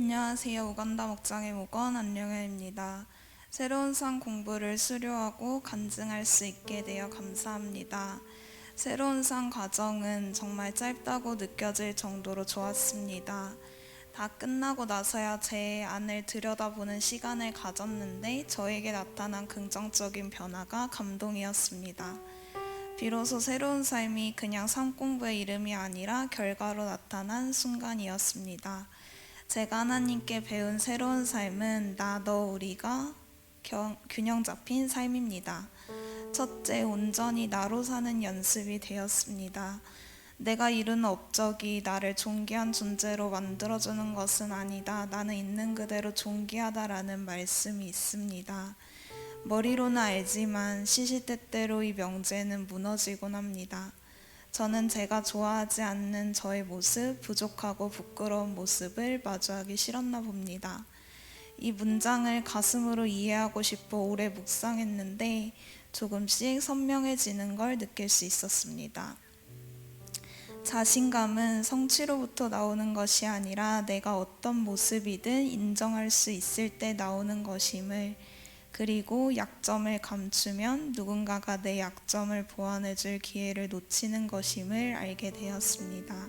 안녕하세요. 우간다 목장의 목원 안녕현입니다. 새로운 상 공부를 수료하고 간증할 수 있게 되어 감사합니다. 새로운 상 과정은 정말 짧다고 느껴질 정도로 좋았습니다. 다 끝나고 나서야 제 안을 들여다보는 시간을 가졌는데 저에게 나타난 긍정적인 변화가 감동이었습니다. 비로소 새로운 삶이 그냥 삶 공부의 이름이 아니라 결과로 나타난 순간이었습니다. 제가 하나님께 배운 새로운 삶은 나, 너, 우리가 겨- 균형 잡힌 삶입니다. 첫째, 온전히 나로 사는 연습이 되었습니다. 내가 이룬 업적이 나를 존귀한 존재로 만들어주는 것은 아니다. 나는 있는 그대로 존귀하다라는 말씀이 있습니다. 머리로는 알지만 시시때때로 이 명제는 무너지곤 합니다. 저는 제가 좋아하지 않는 저의 모습, 부족하고 부끄러운 모습을 마주하기 싫었나 봅니다. 이 문장을 가슴으로 이해하고 싶어 오래 묵상했는데 조금씩 선명해지는 걸 느낄 수 있었습니다. 자신감은 성취로부터 나오는 것이 아니라 내가 어떤 모습이든 인정할 수 있을 때 나오는 것임을 그리고 약점을 감추면 누군가가 내 약점을 보완해 줄 기회를 놓치는 것임을 알게 되었습니다.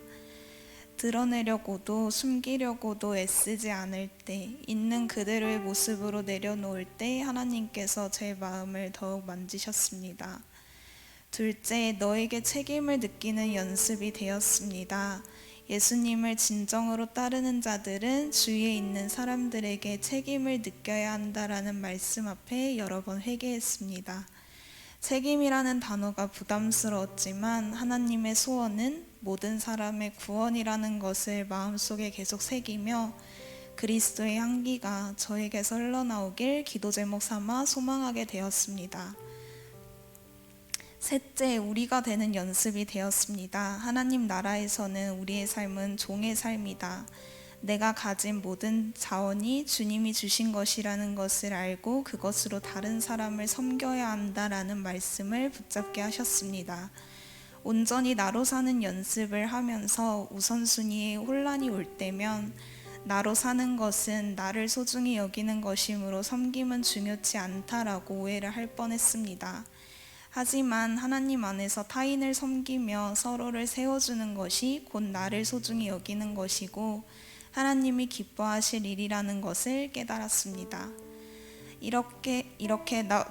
드러내려고도 숨기려고도 애쓰지 않을 때, 있는 그대로의 모습으로 내려놓을 때 하나님께서 제 마음을 더욱 만지셨습니다. 둘째, 너에게 책임을 느끼는 연습이 되었습니다. 예수님을 진정으로 따르는 자들은 주위에 있는 사람들에게 책임을 느껴야 한다라는 말씀 앞에 여러 번 회개했습니다. 책임이라는 단어가 부담스러웠지만 하나님의 소원은 모든 사람의 구원이라는 것을 마음속에 계속 새기며 그리스도의 향기가 저에게서 흘러나오길 기도 제목 삼아 소망하게 되었습니다. 셋째, 우리가 되는 연습이 되었습니다. 하나님 나라에서는 우리의 삶은 종의 삶이다. 내가 가진 모든 자원이 주님이 주신 것이라는 것을 알고 그것으로 다른 사람을 섬겨야 한다라는 말씀을 붙잡게 하셨습니다. 온전히 나로 사는 연습을 하면서 우선순위에 혼란이 올 때면 나로 사는 것은 나를 소중히 여기는 것이므로 섬김은 중요치 않다라고 오해를 할 뻔했습니다. 하지만 하나님 안에서 타인을 섬기며 서로를 세워주는 것이 곧 나를 소중히 여기는 것이고 하나님이 기뻐하실 일이라는 것을 깨달았습니다. 이렇게 이렇게 나,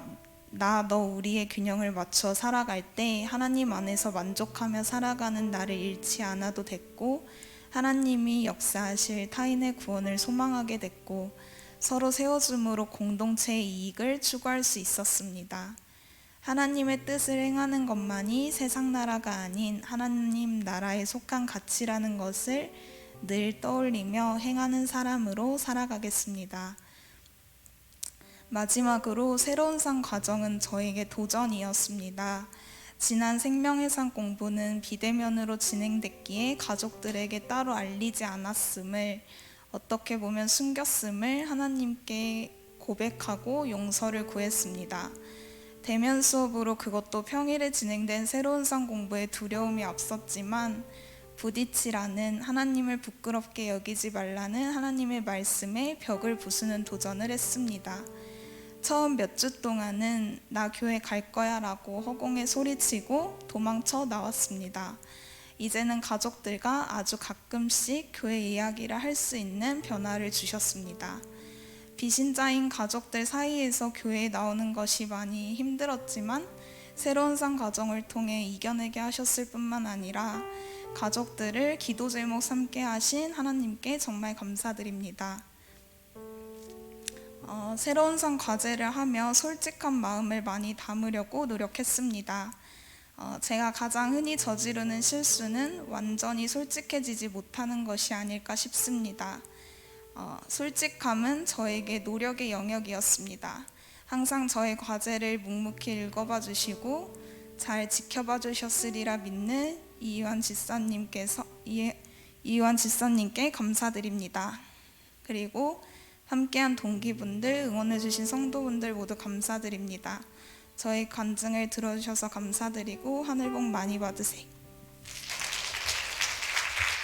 나, 너, 우리의 균형을 맞춰 살아갈 때 하나님 안에서 만족하며 살아가는 나를 잃지 않아도 됐고 하나님이 역사하실 타인의 구원을 소망하게 됐고 서로 세워줌으로 공동체의 이익을 추구할 수 있었습니다. 하나님의 뜻을 행하는 것만이 세상 나라가 아닌 하나님 나라에 속한 가치라는 것을 늘 떠올리며 행하는 사람으로 살아가겠습니다. 마지막으로 새로운 상 과정은 저에게 도전이었습니다. 지난 생명의 상 공부는 비대면으로 진행됐기에 가족들에게 따로 알리지 않았음을 어떻게 보면 숨겼음을 하나님께 고백하고 용서를 구했습니다. 대면 수업으로 그것도 평일에 진행된 새로운 상 공부에 두려움이 앞섰지만 부딪히라는 하나님을 부끄럽게 여기지 말라는 하나님의 말씀에 벽을 부수는 도전을 했습니다. 처음 몇 주 동안은 나 교회 갈 거야 라고 허공에 소리치고 도망쳐 나왔습니다. 이제는 가족들과 아주 가끔씩 교회 이야기를 할 수 있는 변화를 주셨습니다. 비신자인 가족들 사이에서 교회에 나오는 것이 많이 힘들었지만 새로운 상 과정을 통해 이겨내게 하셨을 뿐만 아니라 가족들을 기도 제목 삼게 하신 하나님께 정말 감사드립니다. 어, 새로운 상 과제를 하며 솔직한 마음을 많이 담으려고 노력했습니다. 어, 제가 가장 흔히 저지르는 실수는 완전히 솔직해지지 못하는 것이 아닐까 싶습니다. 어, 솔직함은 저에게 노력의 영역이었습니다. 항상 저의 과제를 묵묵히 읽어봐 주시고 잘 지켜봐 주셨으리라 믿는 이유한 지사님께서 이- 이유한 지사님께 감사드립니다. 그리고 함께한 동기분들, 응원해주신 성도분들 모두 감사드립니다. 저희 간증을 들어주셔서 감사드리고 하늘 복 많이 받으세요.